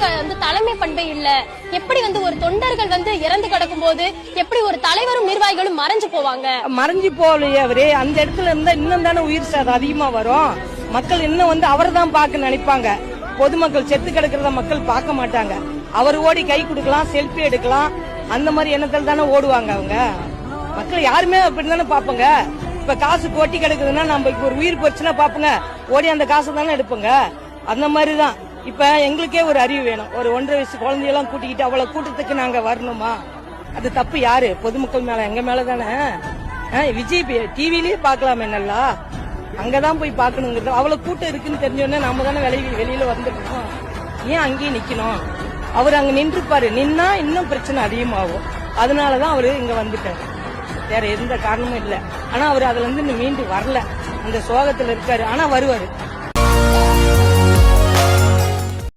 தலைமைக்கு வந்து தலைமை பண்பே இல்ல. எப்படி வந்து ஒரு தொண்டர்கள் வந்து இறந்து கிடக்கும் போது எப்படி ஒரு தலைவரும் நிர்வாகிகளும் மறைஞ்சு போவாங்க? மறைஞ்சு போகலையே அவரு. அந்த இடத்துல இருந்தா இன்னும் தானே உயிர் சேதம் அதிகமா வரும். மக்கள் இன்னும் வந்து அவரை தான் பார்க்க நினைப்பாங்க. பொதுமக்கள் செத்து கிடக்கிறத மக்கள் பார்க்க மாட்டாங்க. அவர் ஓடி கை கொடுக்கலாம் செல்ஃபி எடுக்கலாம். அந்த மாதிரி எண்ணத்தில் தானே ஓடுவாங்க அவங்க. மக்கள் யாருமே அப்படி தானே பாப்பங்க இப்ப காசு கொட்டி கிடக்குதுன்னா நம்ம இப்ப ஒரு உயிர் போச்சுன்னா பார்ப்போங்க. ஓடி அந்த காசு தானே எடுப்போங்க. அந்த மாதிரி தான் இப்ப எங்களுக்கே ஒரு அறிவு வேணும். ஒரு ஒன்றரை வயசு குழந்தையெல்லாம் கூட்டிக்கிட்டு அவ்வளவு கூட்டத்துக்கு நாங்க வரணுமா? அது தப்பு யாரு? பொதுமக்கள் மேல எங்க மேல தானே? ஆ, விஜய் டிவிலயே பாக்கலாமே நல்லா? அங்கதான் போய் பாக்கணுங்கிறது அவ்வளவு கூட்டம் இருக்குன்னு தெரிஞ்சோடனே நாம தானே வெளியே வெளியில வந்துருக்கோம் ஏன் அங்கேயே நிக்கணும்? அவர் அங்க நின்றுப்பாரு. நின்னா இன்னும் பிரச்சனை அதிகமாகும். அதனாலதான் அவரு இங்க வந்துட்டாரு. வேற எந்த காரணமும் இல்ல. ஆனா அவர் அதுல இருந்து இன்னும் மீண்டு வரல. அந்த சோகத்துல இருக்காரு. ஆனா வருவாரு.